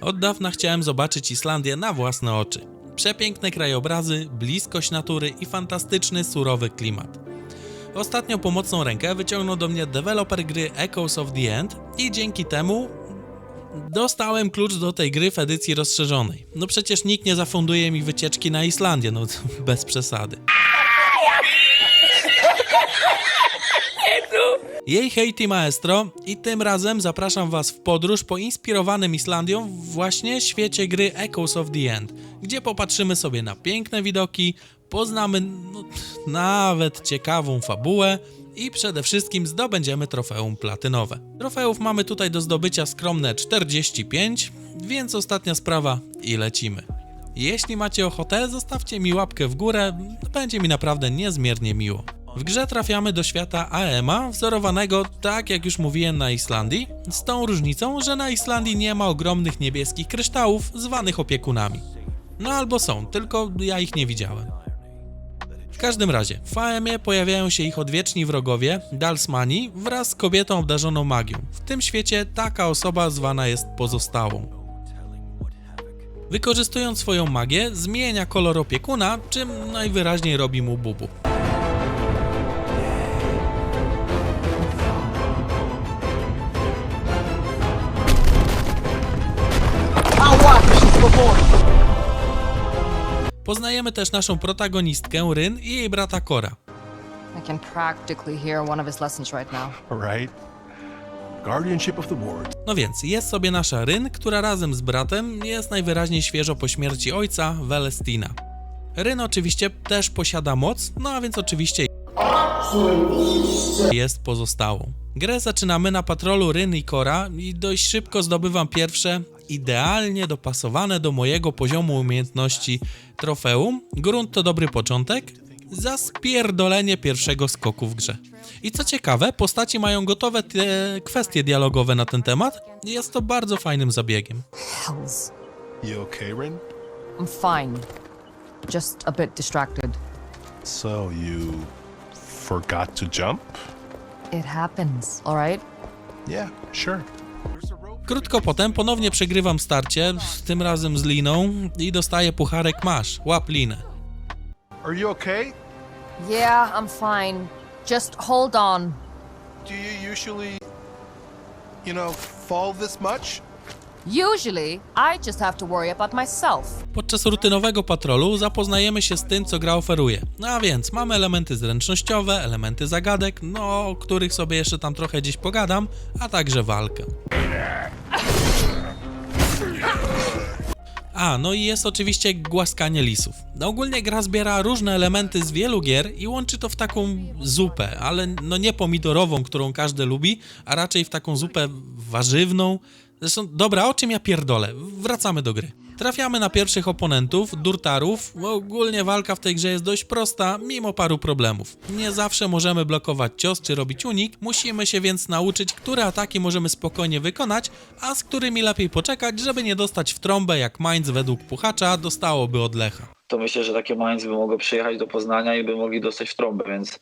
Od dawna chciałem zobaczyć Islandię na własne oczy. Przepiękne krajobrazy, bliskość natury i fantastyczny, surowy klimat. Ostatnio pomocną rękę wyciągnął do mnie deweloper gry Echoes of the End i dzięki temu dostałem klucz do tej gry w edycji rozszerzonej. No przecież nikt nie zafunduje mi wycieczki na Islandię, no bez przesady. Jej hejti maestro i tym razem zapraszam was w podróż po inspirowanym Islandią właśnie świecie gry Echoes of the End, gdzie popatrzymy sobie na piękne widoki, poznamy no, nawet ciekawą fabułę i przede wszystkim zdobędziemy trofeum platynowe. Trofeów mamy tutaj do zdobycia skromne 45, więc ostatnia sprawa i lecimy. Jeśli macie ochotę, zostawcie mi łapkę w górę, będzie mi naprawdę niezmiernie miło. W grze trafiamy do świata Aema, wzorowanego, tak jak już mówiłem, na Islandii, z tą różnicą, że na Islandii nie ma ogromnych niebieskich kryształów, zwanych opiekunami. No albo są, tylko ja ich nie widziałem. W każdym razie, w Aemie pojawiają się ich odwieczni wrogowie, Dalsmani, wraz z kobietą obdarzoną magią. W tym świecie taka osoba zwana jest pozostałą. Wykorzystując swoją magię, zmienia kolor opiekuna, czym najwyraźniej robi mu bubu. Poznajemy też naszą protagonistkę Ryn i jej brata Kora. I can practically hear one of his lessons right now. right? Guardianship of the ward. No więc, jest sobie nasza Ryn, która razem z bratem jest najwyraźniej świeżo po śmierci ojca, Welestina. Ryn oczywiście też posiada moc, no a więc oczywiście jest pozostałą. Grę zaczynamy na patrolu Ryn i Kora i dość szybko zdobywam pierwsze, idealnie dopasowane do mojego poziomu umiejętności trofeum. Grunt to dobry początek, za spierdolenie pierwszego skoku w grze. I co ciekawe, postaci mają gotowe te kwestie dialogowe na ten temat. i Jest to bardzo fajnym zabiegiem. Hells. You okay, Rin? I'm fine. Just a bit distracted. So you forgot to jump? It happens, alright? Yeah, sure. Krótko potem ponownie przegrywam starcie, tym razem z Liną i dostaję pucharek masz, łap Linę. Are you okay? Yeah, I'm fine. Just hold on. Do you usually, you know, fall this much? Usually, I just have to worry about myself. Podczas rutynowego patrolu zapoznajemy się z tym, co gra oferuje. No a więc mamy elementy zręcznościowe, elementy zagadek, no o których sobie jeszcze tam trochę gdzieś pogadam, a także walkę. A, no i jest oczywiście głaskanie lisów. No ogólnie gra zbiera różne elementy z wielu gier i łączy to w taką zupę, ale no nie pomidorową, którą każdy lubi, a raczej w taką zupę warzywną. Zresztą, dobra, o czym ja pierdolę? Wracamy do gry. Trafiamy na pierwszych oponentów, durtarów. Ogólnie walka w tej grze jest dość prosta, mimo paru problemów. Nie zawsze możemy blokować cios czy robić unik, musimy się więc nauczyć, które ataki możemy spokojnie wykonać, a z którymi lepiej poczekać, żeby nie dostać w trąbę jak Mainz według Puchacza dostałoby od Lecha. to myślę, że takie Mainz by mogło przyjechać do Poznania i by mogli dostać w trąbę, więc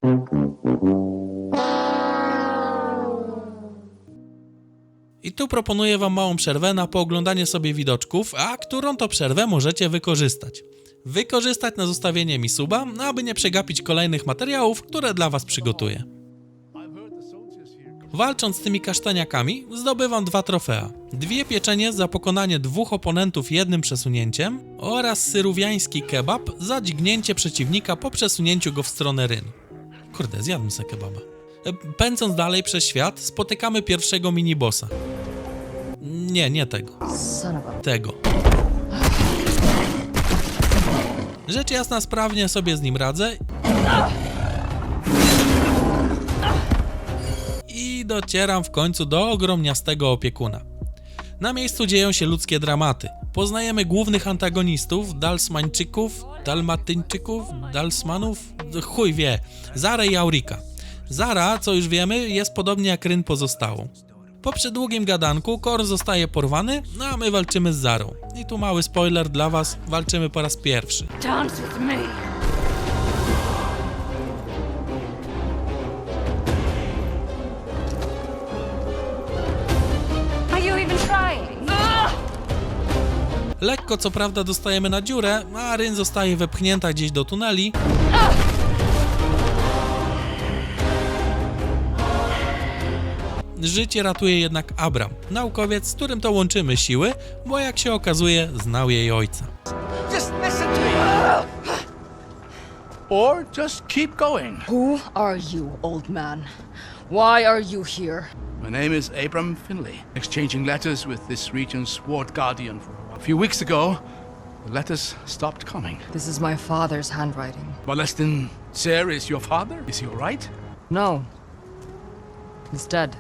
I tu proponuję Wam małą przerwę na pooglądanie sobie widoczków, a którą to przerwę możecie wykorzystać. Wykorzystać na zostawienie mi suba, aby nie przegapić kolejnych materiałów, które dla Was przygotuję. Walcząc z tymi kasztaniakami, zdobywam dwa trofea. Dwie pieczenie za pokonanie dwóch oponentów jednym przesunięciem oraz syruwiański kebab za dźgnięcie przeciwnika po przesunięciu go w stronę ryn. Kurde, zjadłem se kebaba. Pędząc dalej przez świat, spotykamy pierwszego minibossa. Nie, nie tego. Tego. Rzecz jasna, sprawnie sobie z nim radzę. I docieram w końcu do ogromniastego opiekuna. Na miejscu dzieją się ludzkie dramaty. Poznajemy głównych antagonistów, Dalsmańczyków, Dalmatyńczyków, Dalsmanów, chuj wie, Zarę i Aurika. Zara, co już wiemy, jest podobnie jak Ryn pozostałą. Po przydługim gadanku Kor zostaje porwany, no a my walczymy z Zarą. I tu mały spoiler dla was, walczymy po raz pierwszy. Dance with me. Are you even trying? Lekko co prawda dostajemy na dziurę, a Ryn zostaje wepchnięta gdzieś do tuneli. Życie ratuje jednak Abram, naukowiec, z którym to łączymy siły, bo jak się okazuje, znał jej ojca. Just listen to me. Or just keep going. Who are you, old man? Why are you here? My name is Abram Finley. Exchanging letters with this region's ward guardian for a few weeks ago, the letters stopped coming. This is my father's handwriting. Balestin Ser is your father? Is he alright? No. He's dead.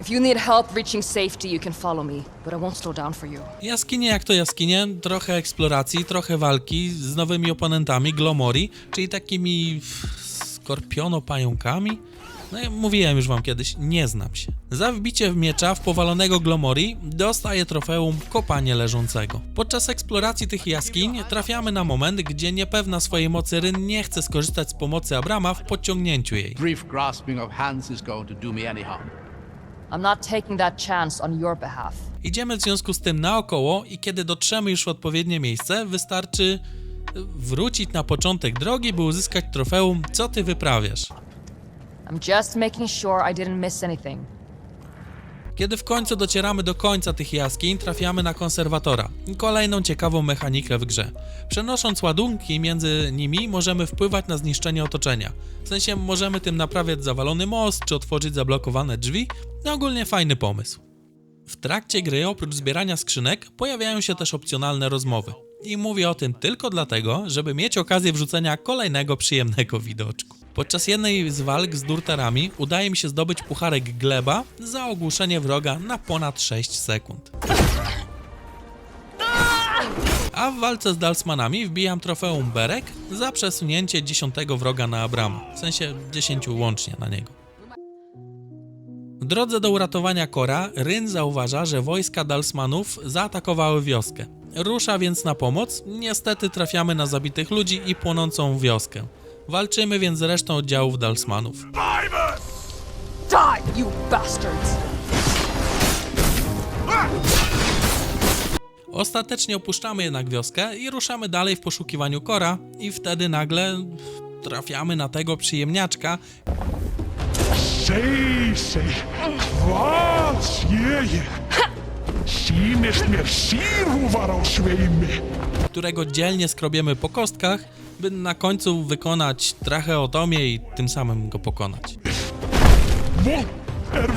If you need help reaching safety, you can follow me, but I won't slow down for you. Jaskinie jak to jaskinie, trochę eksploracji, trochę walki z nowymi oponentami, Glomori, czyli takimi skorpiono-pająkami. No ja mówiłem już wam kiedyś, nie znam się. Za wbicie w miecza w powalonego Glomori dostaje trofeum kopanie leżącego. Podczas eksploracji tych jaskiń trafiamy na moment, gdzie niepewna swojej mocy Ryn nie chce skorzystać z pomocy Abrama w podciągnięciu jej. Brief grasping of hands is going to do me any harm. I'm not taking that chance on your behalf. Idziemy w związku z tym naokoło i kiedy dotrzemy już w odpowiednie miejsce, wystarczy y, wrócić na początek drogi, by uzyskać trofeum Co ty wyprawiasz? I'm just making sure I didn't miss anything. Kiedy w końcu docieramy do końca tych jaskiń, trafiamy na konserwatora. Kolejną ciekawą mechanikę w grze. Przenosząc ładunki między nimi, możemy wpływać na zniszczenie otoczenia. W sensie możemy tym naprawiać zawalony most, czy otworzyć zablokowane drzwi. No ogólnie fajny pomysł. W trakcie gry, oprócz zbierania skrzynek, pojawiają się też opcjonalne rozmowy. I mówię o tym tylko dlatego, żeby mieć okazję wrzucenia kolejnego przyjemnego widoczku. Podczas jednej z walk z durtarami udaje mi się zdobyć pucharek gleba za ogłuszenie wroga na ponad 6 sekund. A w walce z Dalsmanami wbijam trofeum Berek za przesunięcie 10 wroga na Abrama, w sensie 10 łącznie na niego. W drodze do uratowania Kora, Ryn zauważa, że wojska Dalsmanów zaatakowały wioskę. Rusza więc na pomoc, niestety trafiamy na zabitych ludzi i płonącą wioskę. Walczymy więc z resztą oddziałów Dalsmanów. Die, you bastards! Ostatecznie opuszczamy jednak wioskę i ruszamy dalej w poszukiwaniu Kora i wtedy nagle trafiamy na tego przyjemniaczka, Którego dzielnie skrobiemy po kostkach, by na końcu wykonać tracheotomię i tym samym go pokonać. Er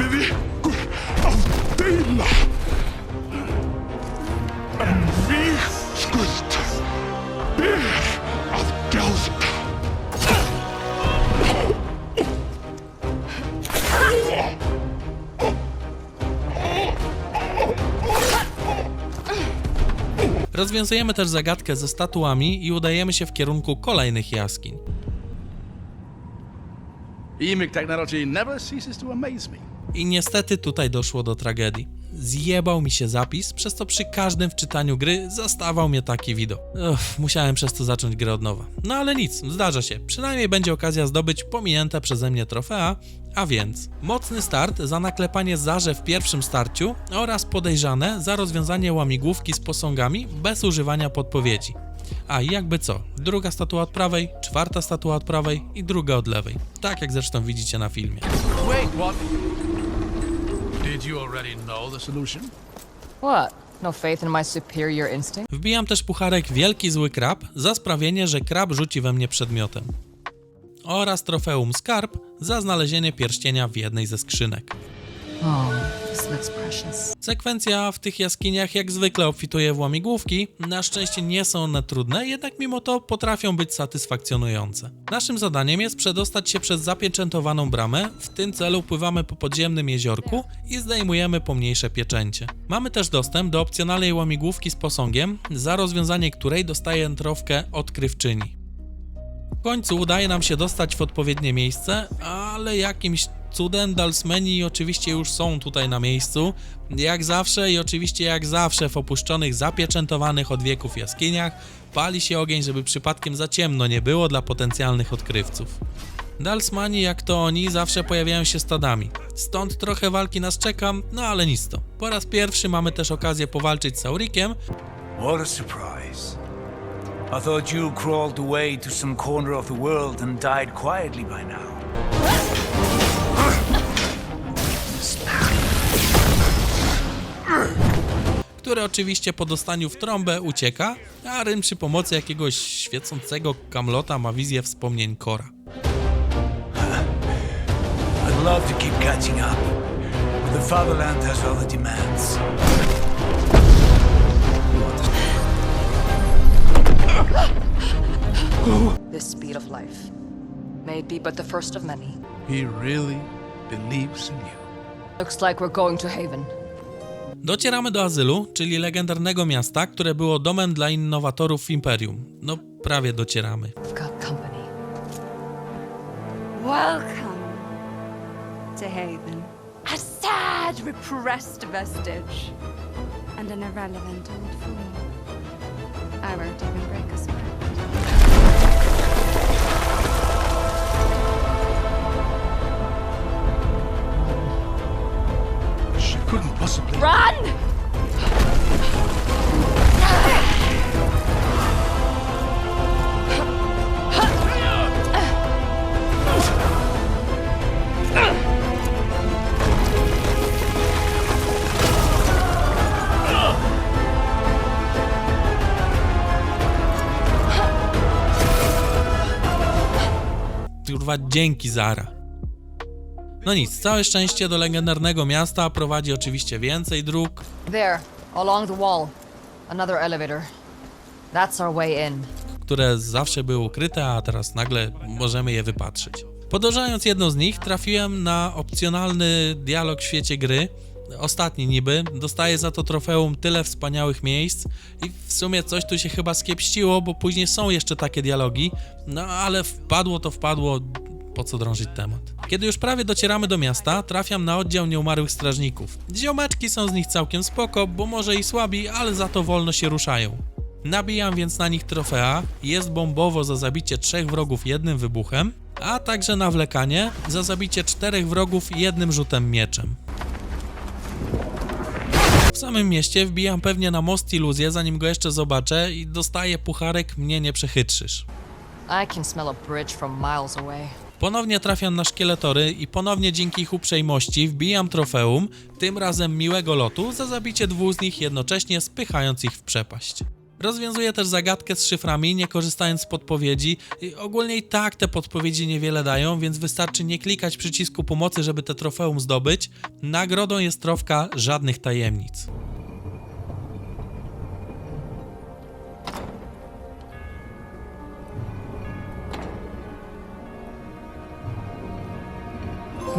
Rozwiązujemy też zagadkę ze statuami i udajemy się w kierunku kolejnych jaskiń. I niestety tutaj doszło do tragedii. Zjebał mi się zapis, przez co przy każdym wczytaniu gry zastawał mnie taki widok. Uff, musiałem przez to zacząć grę od nowa. No ale nic, zdarza się. Przynajmniej będzie okazja zdobyć pominięte przeze mnie trofea, a więc mocny start za naklepanie zarze w pierwszym starciu oraz podejrzane za rozwiązanie łamigłówki z posągami bez używania podpowiedzi. A jakby co, druga statua od prawej, czwarta statua od prawej i druga od lewej. Tak jak zresztą widzicie na filmie. Wait, what? Did you already know the solution? What? No faith in my superior instinct? Wbijam też pucharek Wielki Zły Krab za sprawienie, że krab rzuci we mnie przedmiotem. Oraz trofeum Skarb za znalezienie pierścienia w jednej ze skrzynek. Oh. Sekwencja w tych jaskiniach jak zwykle obfituje w łamigłówki, na szczęście nie są one trudne, jednak mimo to potrafią być satysfakcjonujące. Naszym zadaniem jest przedostać się przez zapieczętowaną bramę, w tym celu pływamy po podziemnym jeziorku i zdejmujemy pomniejsze pieczęcie. Mamy też dostęp do opcjonalnej łamigłówki z posągiem, za rozwiązanie której dostaję trofkę odkrywczyni. W końcu udaje nam się dostać w odpowiednie miejsce, ale jakimś cudem Dalsmeni oczywiście już są tutaj na miejscu. Jak zawsze i oczywiście jak zawsze w opuszczonych, zapieczętowanych od wieków jaskiniach pali się ogień, żeby przypadkiem za ciemno nie było dla potencjalnych odkrywców. Dalsmani, jak to oni, zawsze pojawiają się stadami. Stąd trochę walki nas czeka, no ale nic to. Po raz pierwszy mamy też okazję powalczyć z Saurikiem, What a surprise. I thought you crawled away to some corner of the world and died quietly by now. Który oczywiście po dostaniu w trąbę ucieka, a Ryn przy pomocy jakiegoś świecącego kamlota ma wizję wspomnień Kora. I'd love to keep catching up, but the fatherland has other demands. This speed of life may be but the first of many. He really believes in you. Looks like we're going to Haven. Docieramy do Azylu, czyli legendarnego miasta, które było domem dla innowatorów w Imperium. No, prawie docieramy. Haven. A sad. I won't even break a sweat. Couldn't possibly. Run! Kurwa, dzięki Zara. No nic, całe szczęście do legendarnego miasta prowadzi oczywiście więcej dróg, There, along the wall. Another elevator. That's our way in. które zawsze były ukryte, a teraz nagle możemy je wypatrzyć. Podążając jedną z nich, trafiłem na opcjonalny dialog w świecie gry. Ostatni niby. Dostaję za to trofeum tyle wspaniałych miejsc i w sumie coś tu się chyba skiepściło, bo później są jeszcze takie dialogi. No ale wpadło to wpadło, po co drążyć temat. Kiedy już prawie docieramy do miasta, trafiam na oddział nieumarłych strażników. Ziomeczki są z nich całkiem spoko, bo może i słabi, ale za to wolno się ruszają. Nabijam więc na nich trofea, jest bombowo za zabicie trzech wrogów jednym wybuchem, a także nawlekanie za zabicie czterech wrogów jednym rzutem mieczem. W samym mieście wbijam pewnie na most iluzję, zanim go jeszcze zobaczę i dostaję pucharek mnie nie przechytrzysz. I can smell a bridge from miles away. Ponownie trafiam na szkieletory i ponownie dzięki ich uprzejmości wbijam trofeum, tym razem miłego lotu, za zabicie dwóch z nich jednocześnie spychając ich w przepaść. Rozwiązuję też zagadkę z szyframi, nie korzystając z podpowiedzi. I ogólnie i tak te podpowiedzi niewiele dają, więc wystarczy nie klikać przycisku pomocy, żeby te trofeum zdobyć. Nagrodą jest trofka żadnych tajemnic.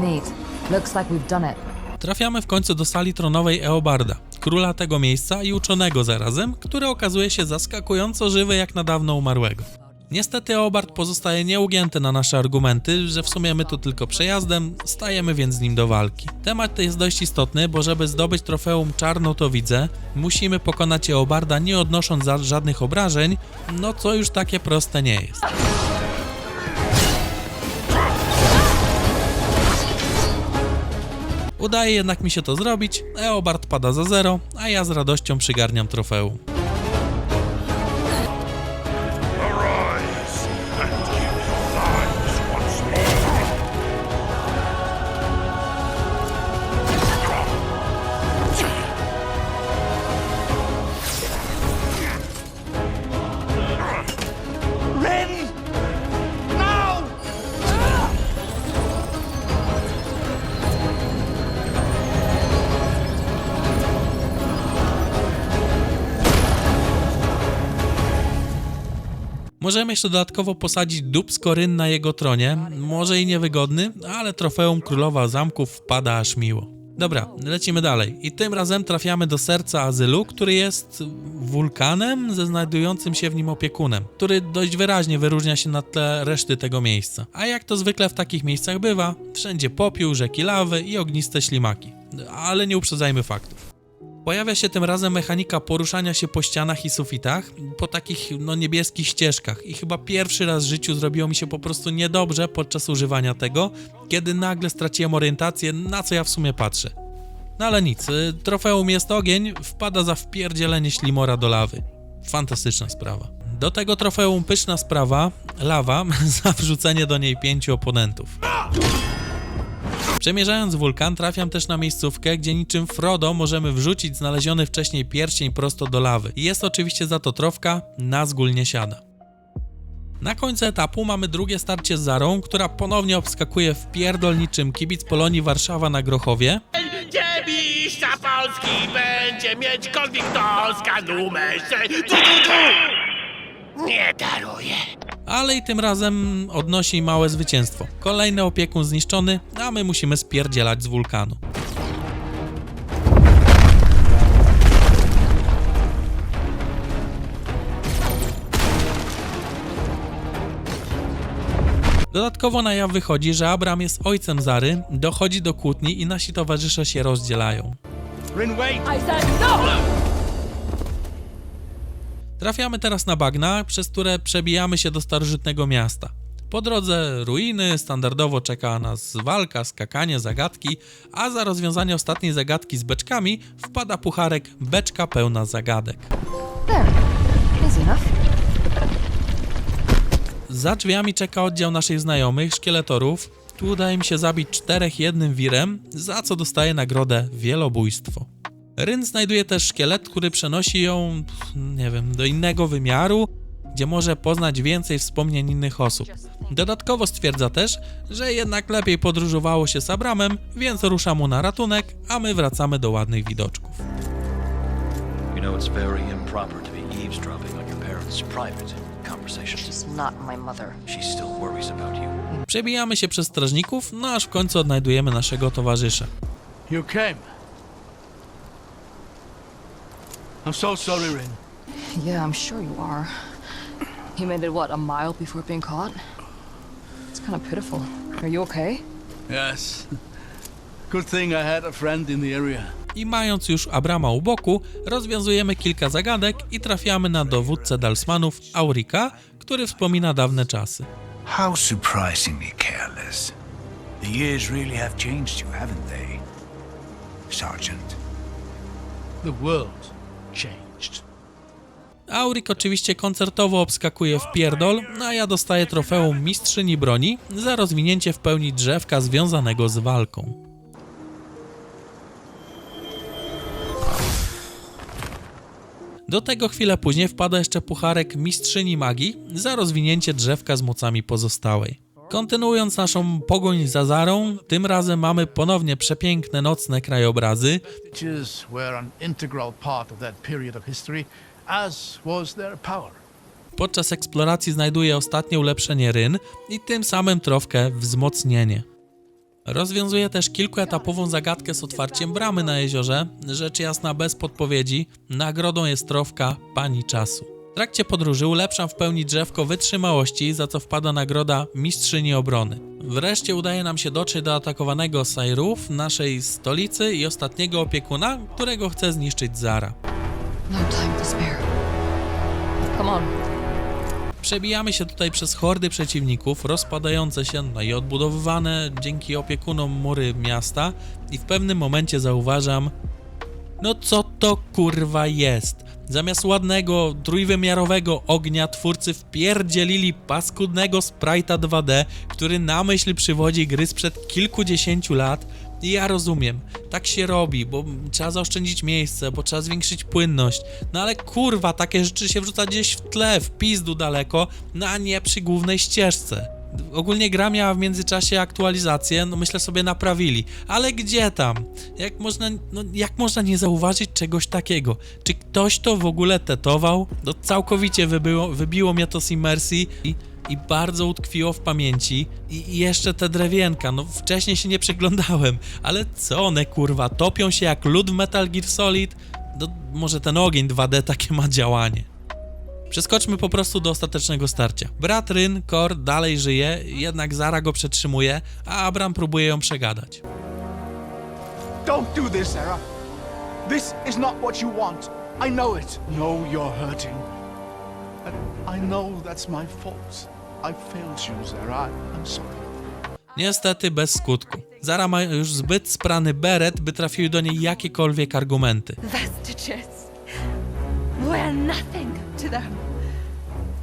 Neat. Looks like we've done it. Trafiamy w końcu do sali tronowej Eobarda, króla tego miejsca i uczonego zarazem, który okazuje się zaskakująco żywy jak na dawno umarłego. Niestety Eobard pozostaje nieugięty na nasze argumenty, że w sumie my tu tylko przejazdem, stajemy więc z nim do walki. Temat ten jest dość istotny, bo żeby zdobyć trofeum czarną to widzę, musimy pokonać Eobarda nie odnosząc żadnych obrażeń, no co już takie proste nie jest. Udaje jednak mi się to zrobić, Eobard pada za zero, a ja z radością przygarniam trofeum. Jeszcze dodatkowo posadzić dubsko ryn na jego tronie, może i niewygodny, ale trofeum królowa zamków wpada aż miło. Dobra, lecimy dalej. I tym razem trafiamy do serca azylu, który jest wulkanem ze znajdującym się w nim opiekunem, który dość wyraźnie wyróżnia się na tle reszty tego miejsca. A jak to zwykle w takich miejscach bywa, wszędzie popiół, rzeki lawy i ogniste ślimaki. Ale nie uprzedzajmy faktów. Pojawia się tym razem mechanika poruszania się po ścianach i sufitach, po takich no niebieskich ścieżkach i chyba pierwszy raz w życiu zrobiło mi się po prostu niedobrze podczas używania tego, kiedy nagle straciłem orientację, na co ja w sumie patrzę. No ale nic, trofeum jest ogień, wpada za wpierdzielenie ślimora do lawy. Fantastyczna sprawa. Do tego trofeum pyszna sprawa, lawa, za wrzucenie do niej pięciu oponentów. Przemierzając wulkan, trafiam też na miejscówkę, gdzie niczym Frodo możemy wrzucić znaleziony wcześniej pierścień prosto do lawy. I Jest oczywiście za to trofka, Nazgul nie siada. Na końcu etapu mamy drugie starcie z Zarą, która ponownie obskakuje w pierdol niczym kibic Polonii Warszawa na Grochowie, Gdzie mistrza Polski będzie mieć du, du! Nie daruję. Ale i tym razem odnosi małe zwycięstwo. Kolejny opiekun zniszczony, a my musimy spierdzielać z wulkanu. Dodatkowo na jaw wychodzi, że Abram jest ojcem Zary, dochodzi do kłótni i nasi towarzysze się rozdzielają. I said no! Trafiamy teraz na bagna, przez które przebijamy się do starożytnego miasta. Po drodze ruiny, standardowo czeka nas walka, skakanie, zagadki, a za rozwiązanie ostatniej zagadki z beczkami wpada pucharek beczka pełna zagadek. Za drzwiami czeka oddział naszych znajomych, szkieletorów. Tu udaje mi się zabić czterech jednym wirem, za co dostaje nagrodę wielobójstwo. Ryn znajduje też szkielet, który przenosi ją, nie wiem, do innego wymiaru, gdzie może poznać więcej wspomnień innych osób. Dodatkowo stwierdza też, że jednak lepiej podróżowało się z Abramem, więc rusza mu na ratunek, a my wracamy do ładnych widoczków. You know it's very improper to be eavesdropping on your parents' private conversations. She's not my mother. She still worries about you. Przebijamy się przez strażników, no aż w końcu odnajdujemy naszego towarzysza. You came. I'm so sorry, Rin. Yeah, I'm sure you are. He made it, what, a mile before being caught? It's kind of pitiful. Are you okay? Yes. Good thing I had a friend in the area. I mając już Abrama u boku, rozwiązujemy kilka zagadek i trafiamy na dowódcę Dalsmanów, Aurika, który wspomina dawne czasy. How surprisingly careless. The years really have changed you, haven't they? Sergeant. The world changed. Aurik oczywiście koncertowo obskakuje w pierdol, no a ja dostaję trofeum mistrzyni broni za rozwinięcie w pełni drzewka związanego z walką. Do tego chwilę później wpada jeszcze pucharek mistrzyni magii za rozwinięcie drzewka z mocami pozostałej. Kontynuując naszą pogoń za Zarą, tym razem mamy ponownie przepiękne nocne krajobrazy. Podczas eksploracji znajduje ostatnie ulepszenie Ryn i tym samym trofkę wzmocnienie. Rozwiązuje też kilkuetapową zagadkę z otwarciem bramy na jeziorze, rzecz jasna bez podpowiedzi. Nagrodą jest trofka Pani Czasu. W trakcie podróży ulepszam w pełni drzewko wytrzymałości, za co wpada nagroda Mistrzyni Obrony. Wreszcie udaje nam się dotrzeć do atakowanego Sairów, naszej stolicy i ostatniego opiekuna, którego chce zniszczyć Zara. No time to spare. Come on. Przebijamy się tutaj przez hordy przeciwników, rozpadające się no i odbudowywane dzięki opiekunom mury miasta i w pewnym momencie zauważam no co to kurwa jest? Zamiast ładnego, trójwymiarowego ognia twórcy wpierdzielili paskudnego sprite'a 2D, który na myśl przywodzi gry sprzed kilkudziesięciu lat i ja rozumiem, tak się robi, bo trzeba zaoszczędzić miejsce, bo trzeba zwiększyć płynność. No ale kurwa, takie rzeczy się wrzuca gdzieś w tle, w pizdu daleko, no a nie przy głównej ścieżce. Ogólnie gra miała w międzyczasie aktualizację, no myślę sobie naprawili, ale gdzie tam? Jak można, no jak można nie zauważyć czegoś takiego? Czy ktoś to w ogóle tetował? No całkowicie wybiło, wybiło mnie to z imersji i i bardzo utkwiło w pamięci. I i jeszcze te drewienka, no wcześniej się nie przyglądałem, ale co one kurwa, topią się jak lód w Metal Gear Solid? No, może ten ogień 2D takie ma działanie. Przeskoczmy po prostu do ostatecznego starcia. Brat Ryn, Kor, dalej żyje, jednak Zara go przetrzymuje, a Abram próbuje ją przegadać. Don't do this, Sarah. This is not what you want. I know it. No, you're hurting. And I know that's my fault. I failed you, Sarah. I- I'm sorry. Niestety bez skutku. Zara ma już zbyt sprany beret, by trafiły do niej jakiekolwiek argumenty. Vestiges were nothing to them.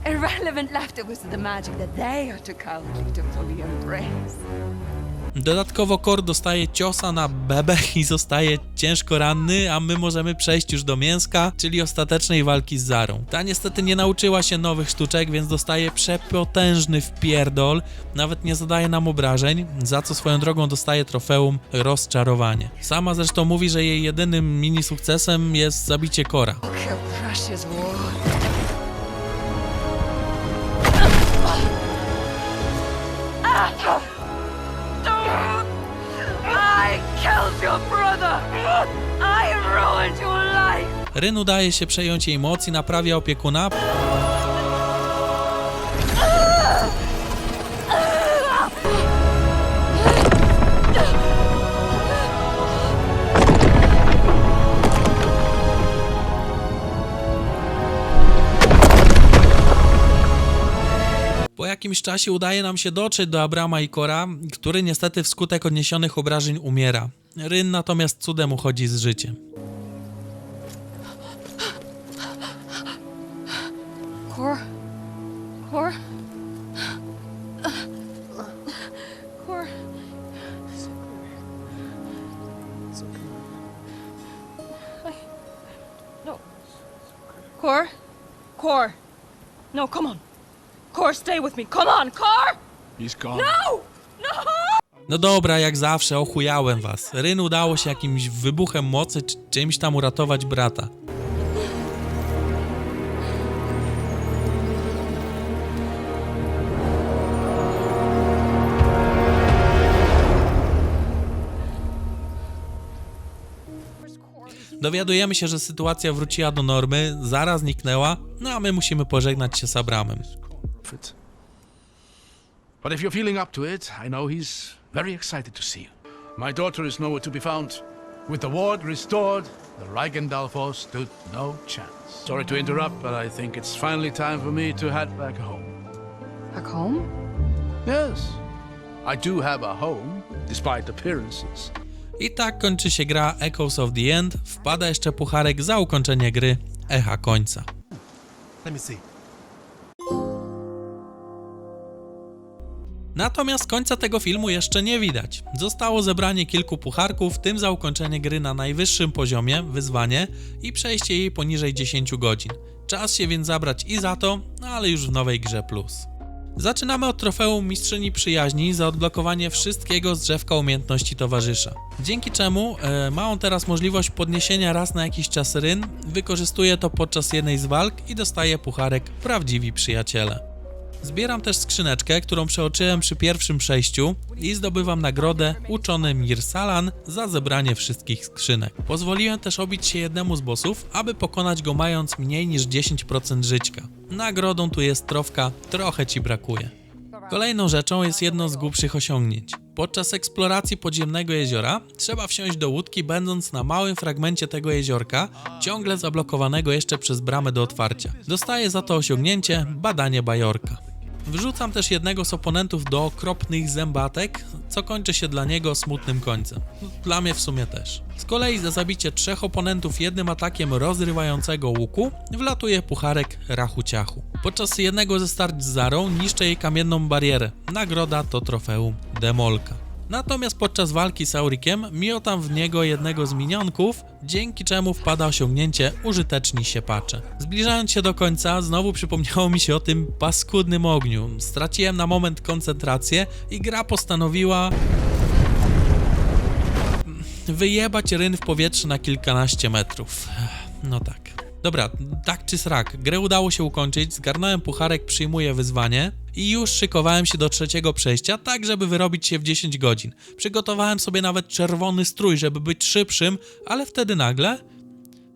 Irrelevant it was the magic that they are too cowardly to fully embrace. Dodatkowo Kor dostaje ciosa na bebech i zostaje ciężko ranny, a my możemy przejść już do mięska, czyli ostatecznej walki z Zarą. Ta niestety nie nauczyła się nowych sztuczek, więc dostaje przepotężny wpierdol, nawet nie zadaje nam obrażeń, za co swoją drogą dostaje trofeum rozczarowanie. Sama zresztą mówi, że jej jedynym mini sukcesem jest zabicie Kora. War. Ryn udaje się przejąć jej moc i naprawia opiekuna, jakimś czasie udaje nam się dotrzeć do Abrama i Kora, który niestety wskutek odniesionych obrażeń umiera. Ryn natomiast cudem uchodzi z życiem. Cor? Cor? I... No. Cor? Cor? No, come on. Cor, stay with me. Come on, Cor! He's gone. No! No! No dobra, jak zawsze, ochujałem was. Ryn udało się jakimś wybuchem mocy czy czymś tam uratować brata. Dowiadujemy się, że sytuacja wróciła do normy, Zara zniknęła, no a my musimy pożegnać się z Abramem. Fritz. But if you're feeling up to it, I know he's very excited to see you. My daughter is nowhere to be found. With the ward restored, the Reichendalfos stood no chance. Sorry to interrupt, but I think it's finally time for me to head back home. Back home? Yes, I do have a home, despite appearances. I tak kończy się gra Echoes of the End. Wpada jeszcze pucharek za ukończenie gry Echa końca. Let me see. Natomiast końca tego filmu jeszcze nie widać. Zostało zebranie kilku pucharków, w tym za ukończenie gry na najwyższym poziomie, wyzwanie i przejście jej poniżej 10 godzin. Czas się więc zabrać i za to, no ale już w nowej grze plus. Zaczynamy od trofeum Mistrzyni Przyjaźni za odblokowanie wszystkiego z drzewka umiejętności towarzysza. Dzięki czemu e, ma on teraz możliwość podniesienia raz na jakiś czas ryn, wykorzystuje to podczas jednej z walk i dostaje pucharek Prawdziwi Przyjaciele. Zbieram też skrzyneczkę, którą przeoczyłem przy pierwszym przejściu i zdobywam nagrodę Uczony Mir Salan za zebranie wszystkich skrzynek. Pozwoliłem też obić się jednemu z bossów, aby pokonać go mając mniej niż 10% żyćka. Nagrodą tu jest trofka Trochę Ci brakuje. Kolejną rzeczą jest jedno z głupszych osiągnięć. Podczas eksploracji podziemnego jeziora trzeba wsiąść do łódki, będąc na małym fragmencie tego jeziorka, ciągle zablokowanego jeszcze przez bramę do otwarcia. Dostaję za to osiągnięcie Badanie Bajorka. Wrzucam też jednego z oponentów do okropnych zębatek, co kończy się dla niego smutnym końcem. Dla mnie w sumie też. Z kolei za zabicie trzech oponentów jednym atakiem rozrywającego łuku wlatuje pucharek Rachu Ciachu. Podczas jednego ze starć z Zarą niszczę jej kamienną barierę. Nagroda to trofeum Demolka. Natomiast podczas walki z Aurikiem miotam w niego jednego z minionków, dzięki czemu wpada osiągnięcie Użyteczni Siepacze. Zbliżając się do końca, znowu przypomniało mi się o tym paskudnym ogniu. Straciłem na moment koncentrację i gra postanowiła wyjebać ryn w powietrze na kilkanaście metrów. No tak. Dobra, tak czy srak, grę udało się ukończyć, zgarnąłem pucharek, przyjmuję wyzwanie i już szykowałem się do trzeciego przejścia, tak żeby wyrobić się w 10 godzin. Przygotowałem sobie nawet czerwony strój, żeby być szybszym, ale wtedy nagle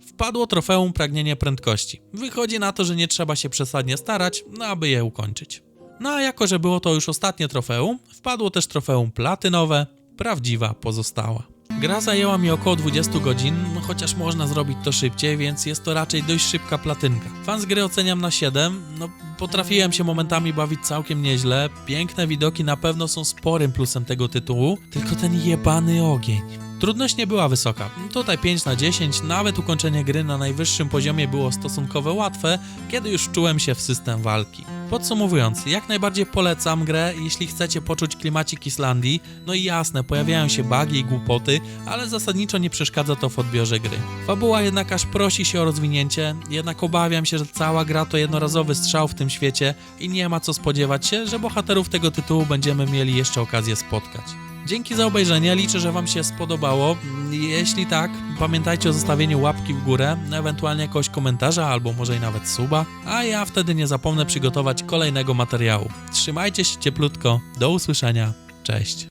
wpadło trofeum pragnienie prędkości. Wychodzi na to, że nie trzeba się przesadnie starać, no aby je ukończyć. No a jako, że było to już ostatnie trofeum, wpadło też trofeum platynowe, prawdziwa pozostała. Gra zajęła mi około 20 godzin, chociaż można zrobić to szybciej, więc jest to raczej dość szybka platynka. Fan z gry oceniam na 7, no potrafiłem się momentami bawić całkiem nieźle, piękne widoki na pewno są sporym plusem tego tytułu, tylko ten jebany ogień. Trudność nie była wysoka. Tutaj 5 na 10, nawet ukończenie gry na najwyższym poziomie było stosunkowo łatwe, kiedy już czułem się w system walki. Podsumowując, jak najbardziej polecam grę, jeśli chcecie poczuć klimacik Islandii. No i jasne, pojawiają się bugi i głupoty, ale zasadniczo nie przeszkadza to w odbiorze gry. Fabuła jednak aż prosi się o rozwinięcie, jednak obawiam się, że cała gra to jednorazowy strzał w tym świecie i nie ma co spodziewać się, że bohaterów tego tytułu będziemy mieli jeszcze okazję spotkać. Dzięki za obejrzenie, liczę, że Wam się spodobało. Jeśli tak, pamiętajcie o zostawieniu łapki w górę, ewentualnie jakiegoś komentarza albo może i nawet suba, a ja wtedy nie zapomnę przygotować kolejnego materiału. Trzymajcie się cieplutko, do usłyszenia, cześć.